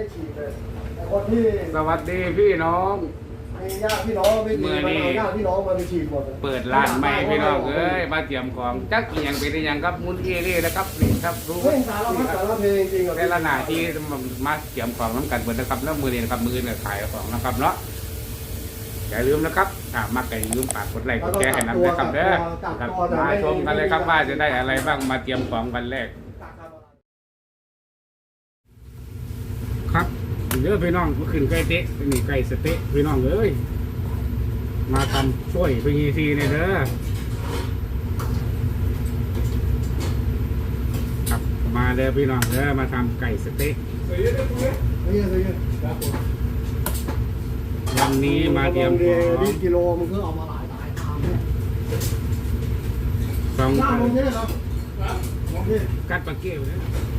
ได้ฉีดเลยแต่คนที่สวัสดีพี่น้อง มีญาติพี่น้องไม่ดีเมื่อมันนี้เอาญาติพี่น้องมาไปฉีดหมดลยเปิดร้านใหม่พี่น้องเอ้ยมาเตรียมของจักอหย่างเป็นอหย่างครับมุนเอเร่นะครับนี่ครับรู้เฮ้ยสารพัดสารเพลงจริงๆอะแต่ละหน้าที่มาเตรียมของน้ำกันเปิดนะครับแล้วมือนี้นะครับมือเนี่ยขายของนะครับเนาะอย่าลืมนะครับอ่ามาไก่ลืมฝากกดไลค์กดแชร์ให้น้ำนะครับเด้อครับมาชมกันเลยครับว่าจะได้อะไรบ้างมาเตรียมของวันแรก ครับ เด้อพี่น้องก็ขึ้นไก่เตะนี่ไก่สะเต๊ะพี่น้องเอ้ยมาทำช่วยพี่ทีเนี่ยเด้อครับมาเด้อพี่น้องเด้อมาทำไก่สะเต๊ะเฮ้ยเฮ้ยเฮ้ยวันนี้มาเตรียมของนี่กิโลมันก็เอามาหลายหลายทางเนี่ยสองหน้ามึงเนี่ยเหรอมองดิกัดปลาเกี้ยวนะครับ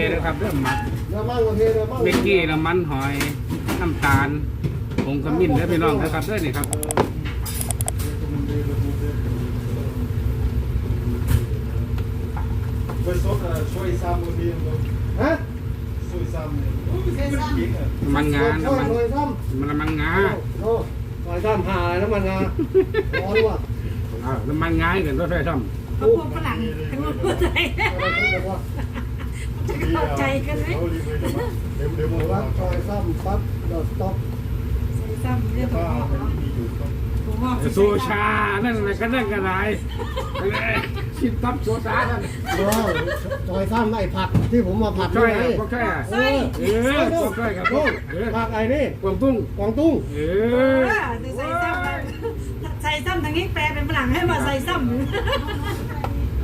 นี่ไก่เตะนะครับเริ่มหมักน้ำมันโอเคน้ำมันเมกกี้น้ำมันหอยน้ำตาลผงขมิ้นเด้อพี่น้องนะครับเด้อนี่ครับ Questo suoi salmoni, ฮะ suoi salmoni. Perché? น้ำมันงาช่วยน้ำมันช่วยซ้มันน้ำมันงาำโอ้ซอยซ้ำหาอะไรน้ำมันงาร้อนว่ะอ้าวน้ำมันงาให้กันก็ใช่ท่อม เขาพวกฝรั่งทั้งหมดพูดไทยอะไรทุกอย่างว่ะจะ เข้าใจกันไหม Devo, devo, รักซอยซ้ำปั๊บเดอดต็อปใส่ซ้ำเรื่องของพ่อเนาะผมว่าโซชา นั่นอะไรก็นั่นกันไรชิดตับโซชานั่นเออซอยซ้ำไอ้ผักที่ผมมาผัดช่วยไงพวกช่วยอะเออเออพวกช่วยครับพวกเออผักไอ้นี่กวางตุ้งกวางตุ้งเอเอออใส่ซ้ำใส่ซ้ำทางนี้แปลเป็นฝรั่งให้มาใส่ซ้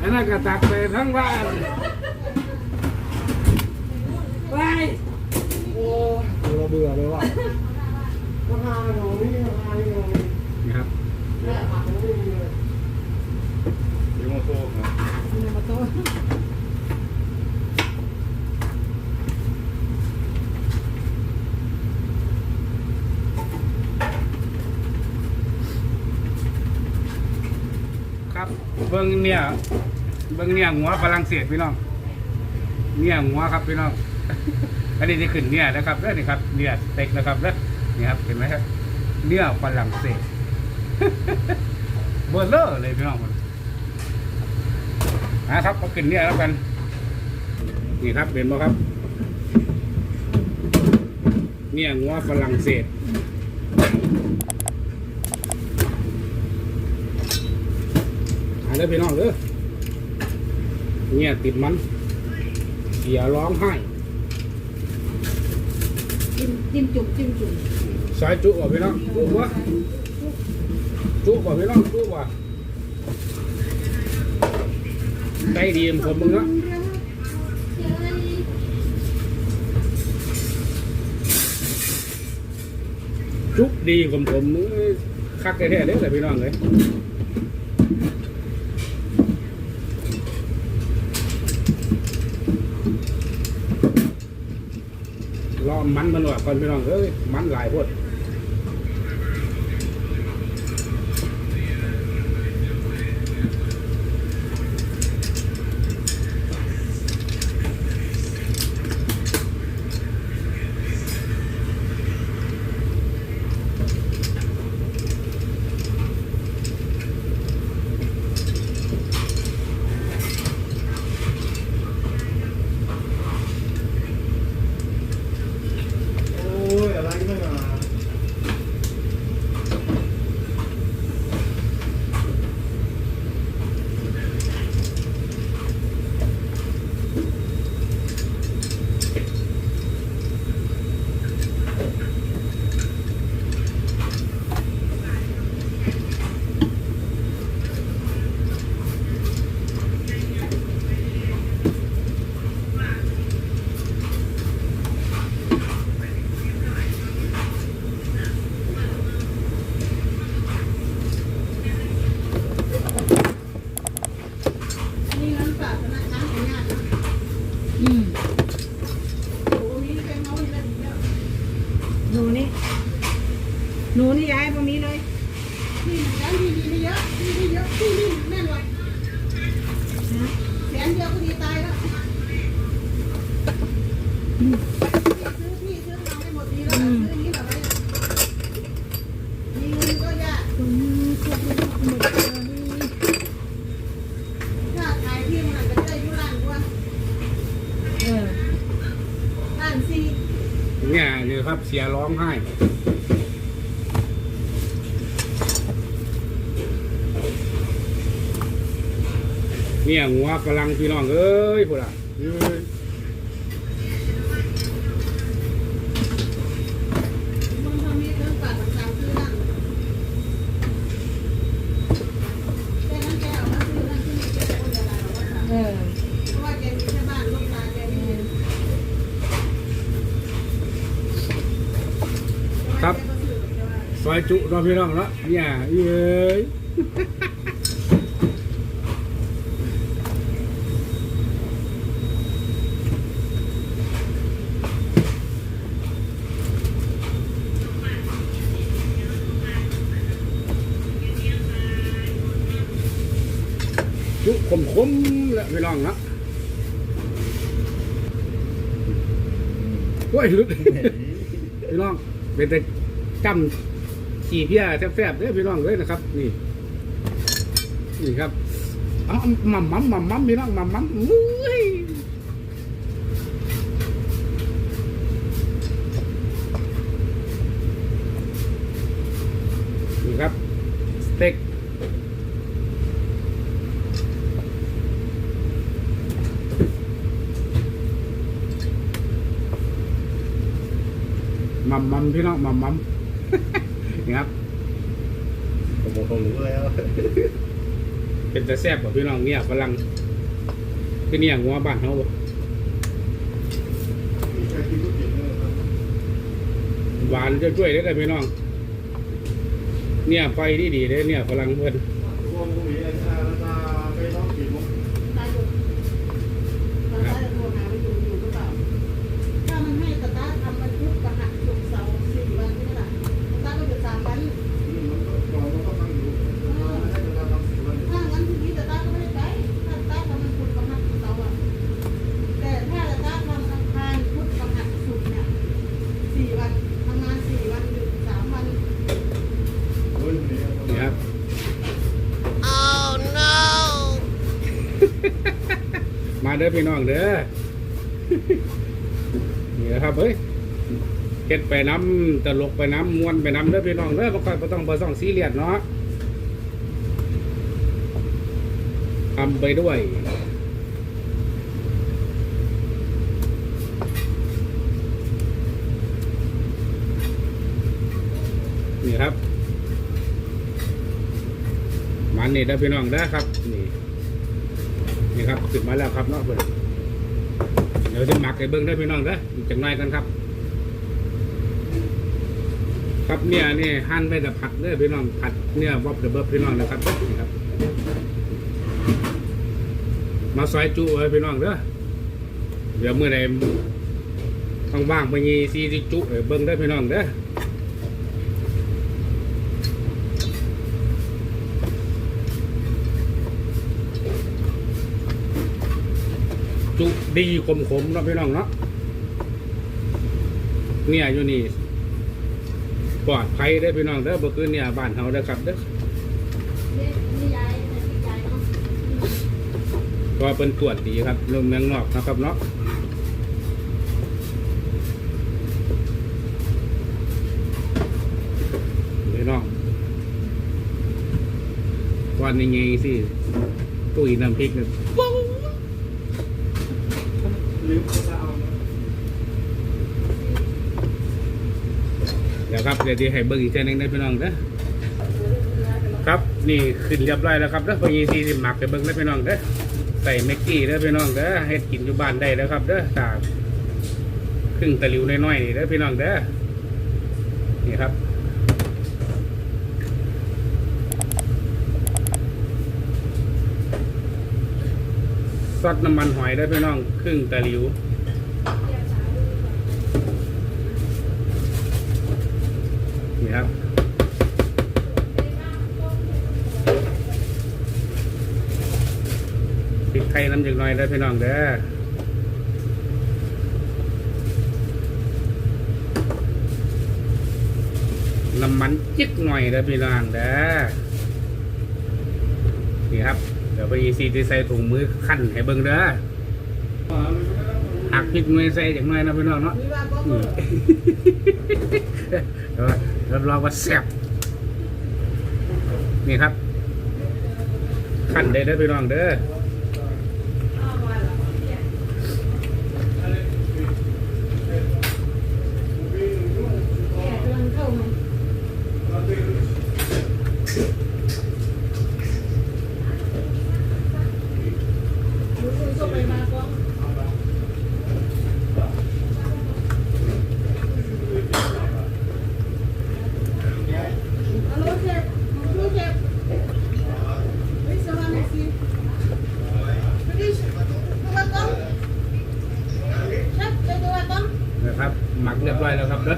อันนั้นก็ตักไปทั้งบ้านำ ไว้โอ้เราเบื่อเลยว่ะราคาโน่นี่ราคานี่โน่นี่นี่ครับแม่ผักมันไม่มีเลย devo tornare. ในประตูครับเบิ้งเนี่ยเบิ้งเนี่ยหัวฝรั่งเศสพี่น้องเนี่ยหัวครับพี่น้อง อันนี้ที่ขึ้นเนี่ยนะครับเด้อนี่ครับเนี่ยสเต็กนะครับเด้อนี่ครับเห็นไหมครับเนี่ยฝรั่งเศสเบอร์เลอร์เลยพี่น้องมันนะครับมาขึ้นเนี่ยแล้วกัน นี่ครับเห็นไหมครับ เนี่ยงัวฝรั่งเศสหาเลยพี่น้องเด้อเนี่ยติดมันอย่าร้องไห้ จิ้มจิ้มจุ่มจิ้มจุ่มซอยจุบ่พี่น้องจุบ่จุบ่พี่น้องจุบ่ได้ดีมผมมึงเนาะจุดีผมผมมึงคักแท้ๆเลยแต่พี่น้องเลย มันมันหน่อยก่อนพี่น้องเอ้ยมันหลายพด เสียร้องไห้เนี่ยงัวกำลังพี่น้องเอ้ยพวกล่ะเอ้ย มึงทำนี้เรื่องปากต่างๆคือนั่นแค่นั้นแกเอามาซื้อนั่นที่นี่แกคนเดียวละหรอว่า เออ เพราะว่าแกมีแค่บ้านลูกตาแกมี ครับ ซ อยจุเนาพี่น้องเนาะเนี่ยเอ้ยจุขมขมแล้วพี่น้องเนาะโอ้ยลุดพี่น้องเป็นแต่จำ ขี่เพี้ยแซ่บๆเด้อพี่น้องเลยนะครับ นี่ นี่ครับเอาหม่ำมั่มหม่ำมั่มพี่น้องม่ำมั่มมุ้ยนี่ครับสเต็กม่ำมั่มพี่น้องม่ำมั่ม นี่ครับ ผมบอกผมรู้แล้ว เป็น แต่แซ่บกว่าพี่น้องเนี่ยฝรั่งคือเนี่ยงัวบ้านเขาบวบหวานจะช่วยได้ไหมพี่น้อง เนี่ยไฟดีดีเลยเนี่ยฝรั่งเพื่อน ทุกคนพรุ่งนี้อาจารย์จะไปน้องกี่โมง ตายอยู่ตาตาจะโทรหาไปอยู่อยู่หรือเปล่า ถ้ามันให้ตาตาทำมันพุธประหัสศุกร์เสาร์สี่วันใช่ไหมล่ะตาก็อยู่สามวัน อืมมันก็ก่อนมันก็ตั้งอยู่ให้เวลาทำสี่วัน ถ้างั้นทีนี้ตาตาก็ไม่ได้ไป ถ้าตาทำมันพุธประหัสศุกร์เสาร์อะ แต่ถ้าตาทำอังคารพุธประหัสศุกร์เนี่ยสี่วันทำงานสี่วันหยุดสามวัน โอ้ยพรุ่งนี้ นี่ครับ มาเด้อ พี่น้องเด้อนี่นะครับเฮ้ยเก็ดไปน้ำตลกไปน้ำมวนไปน้ำเด้อพี่น้องเด้อบ่ค่อยบ่ต้องบ่ต้องซีเรียสเนาะทำไปด้วยนี่ครับมันนี่เด้อพี่น้องเด้อครับนี่ นี่ครับขึ้นมาแล้วครับเนาะเพื่อนเดี๋ยวจะหมักไอ้เบิ้งได้พี่น้องเด้ออีกจังหน่อยกันครับ ครับเนี่ยนี่หั่นไปแต่ผัดเด้อพี่น้องผัดเนี่ยบ๊อบเดือบพี่น้องนะครับนี่ครับ มาซอยจุไว้พี่น้องเด้อเดี๋ยวเมื่อใดว่างไปยีซีสิจุไอ้เบิ้งได้พี่น้องเด้อ จุดีขมขมๆเนาะพี่น้องเนาะเนี่ยอยู่นี่ปลอดภัยได้พี่น้องเด้อบ่คือเนี่ยบ้านเฮาเด้อครับเด้อก็เป็นตรวจดีครับลมเมืองนอกนะครับเนาะพี่น้องวันนี้ไงสิตุ้ยน้ำพริกเนี่ย ลืมจะเอาเดี๋ยวครับเดี๋ยวที่ให้เบิ่งอีกเท่านึงได้พี่น้องเด้อครับนี่ขึ้นเรียบร้อยแล้วครับเด้อพอยีซีสิหมักไปเบิ่งได้พี่น้องเด้อใส่เมกกี้เด้อพี่น้องเด้อเฮ็ดกินอยู่บ้านได้แล้วครับเด้อตากครึ่งตะลิวน้อยๆนี่เด้อพี่น้องเด้อนี่ครับ ซอสน้ำมันหอยได้พี่น้องครึ่งตะหลิวนี่ครับพริกไทยน้ำจังหน่อยได้พี่น้องเด้อน้ำมันจิกหน่อยได้พี่น้องเด้อนี่ครับ เดี๋ยวไปอีซีที่ใส่ถุงมือขั้นให้เบิ่งเด้อหักพริกหน่ใส่อย่างน้อยนะพี่น้องเนาะรับรองว่าแซ่บนี่ครับขั้นได้เด้อพี่น้องเด้อ แก่กำลังเข้ามาดูคุณส่งไปมาก็ฮัลโหลเชฟผมชื่อเชฟเฮ้ยสวัสดีสิสวัสดีสวัสดีครับเชฟไปดูว่าต้อง นะครับ หมักเรียบร้อยแล้วครับเด้อ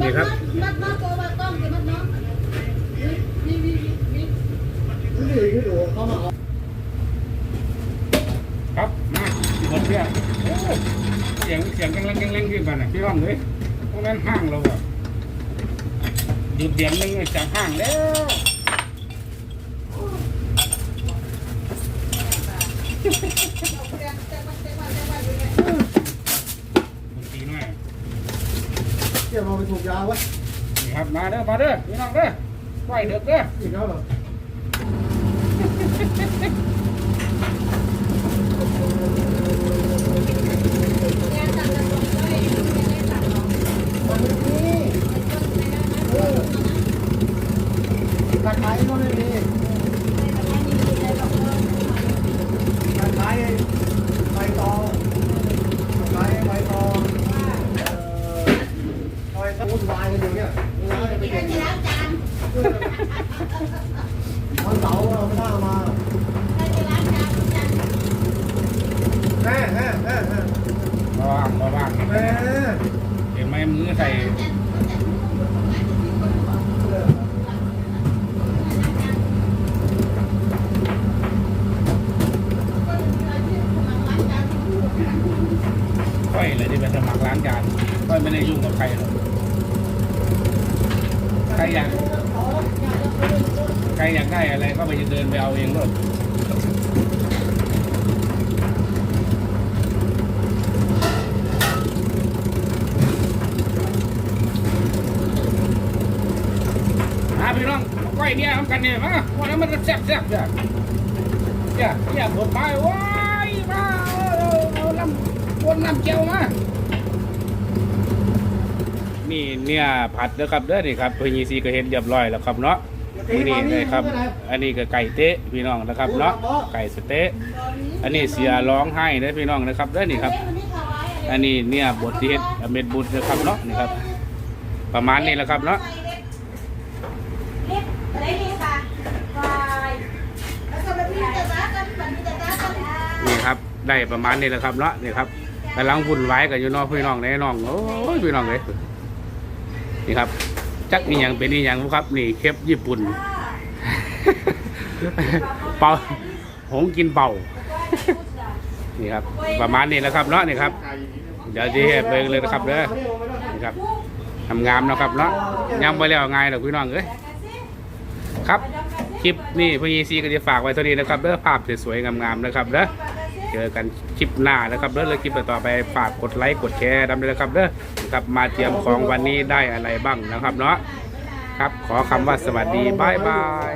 นี่ครับ มัดมัดตัวว่าต้องเดี๋ยวมัดน้องนี่นี่นี่นี่ นี่ที่ดูเขามาเอา ครับมาหมดเรื่องโอ้เสียงเสียงแกงๆแกงๆขึ้นมาน่ะพี่น้องเลยตรงนั้นห้างเราอะหยุดเดียนหนึงจากห้างแล้วดนตรีหน่อยเกี่ยวมาไปถูกยาไว้นี่ครับมาเด้อมาเด้อพี่น้องเด้อไหวเด้อเด้ออีกแล้วเหรอ Bye, Molly. รอยากใครอยากได้อะไรก็ไปเดินไปเอาเองเลยมาพี่น้องไว้เนี่ยทำกันเนี่ยมาวันนั้นมันจะแซ่บแซ่บจ้ะจ้ะอยากผมไปว้ายมาเอาเอาน้ำวนน้ำเจียวมา นี่เนี่ยผัดเด้อครับเด้อนี่ครับเพิ่นยีซีก็เห็นเรียบร้อยแล้วครับเนาะนี่นี่เลยครับ อันนี้ก็ไก่เตะพี่น้องนะครับเนาะไก่สเต๊ะอันนี้เสียร้องไห้เด้อพี่น้องนะครับเด้อนี่ครับ อันนี้เนี่ยบทที่เฮ็ดอเม็ดบุญนะครับเนาะนี่ครับ ประมาณนี้แหละครับเนาะเล็บอะไรนี่ค่ะวายแล้วก็แบบนี้จะรักกันแบบนี้จะรักกันนี่ครับได้ประมาณนี้แหละครับเนาะนี่ครับกำลังวุ่นวายกับอยู่เนอกพี่น้องในน้องโอ้ยพี่น้องเลย นี่ครับ จักนี่ยังเป็นนี่ยังครับ นี่เคปญี่ปุ่น เป่าหงกินเป่านี่ครับ ประมาณนี้แหละครับเนาะนี่ครับ เดี๋ยวจะเฮ็ดเบิ่งเลยนะครับเด้อนี่ครับทำงามนะครับเนาะยังไปแล้วไงดอกพี่น้องเอ้ยครับคลิปนี้พี่ยีซีก็จะฝากไว้เท่านี้นะครับเด้อภาพสวยๆงามๆนะครับเด้อ เจอกันคลิปหน้านะครับเด้อเลยคลิปต่อไปฝากกดไลค์กดแชร์ดำเลยนะครับเด้อครับมาเตรียมของวันนี้ได้อะไรบ้างนะครับเนาะครับขอคำว่าสวัสดีบายบาย